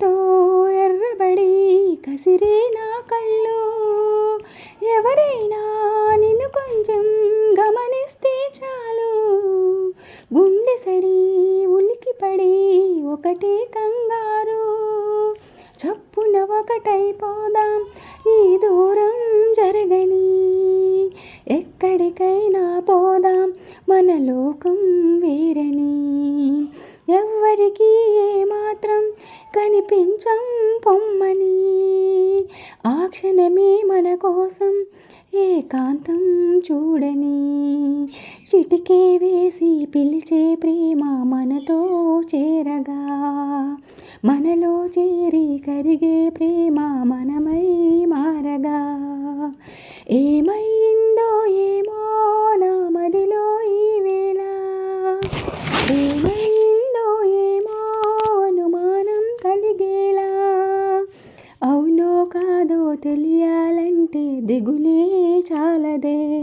కళ్ళతో ఎర్రబడి కసిరే నా కళ్ళు. ఎవరైనా నిన్ను కొంచెం గమనిస్తే చాలు. గుండె సడి ఉలికిపడి ఒకటే కంగారు. చప్పున ఒకటైపోదాం ఈ దూరం జరగని. ఎక్కడికైనా పోదాం మన లోకం వేరని. ఎవ్వరికీ ఏ కనిపించం పొమ్మని. ఆ క్షణమే మన కోసం ఏకాంతం చూడని. చిటికే వేసి పిలిచే ప్రేమ మనతో చేరగా. మనలో చేరి కరిగే ప్రేమ మనమై మారగా. ఏమైందో ఏమో నా మదిలో ఈ తెలియాలంటే దిగులే చాలదే.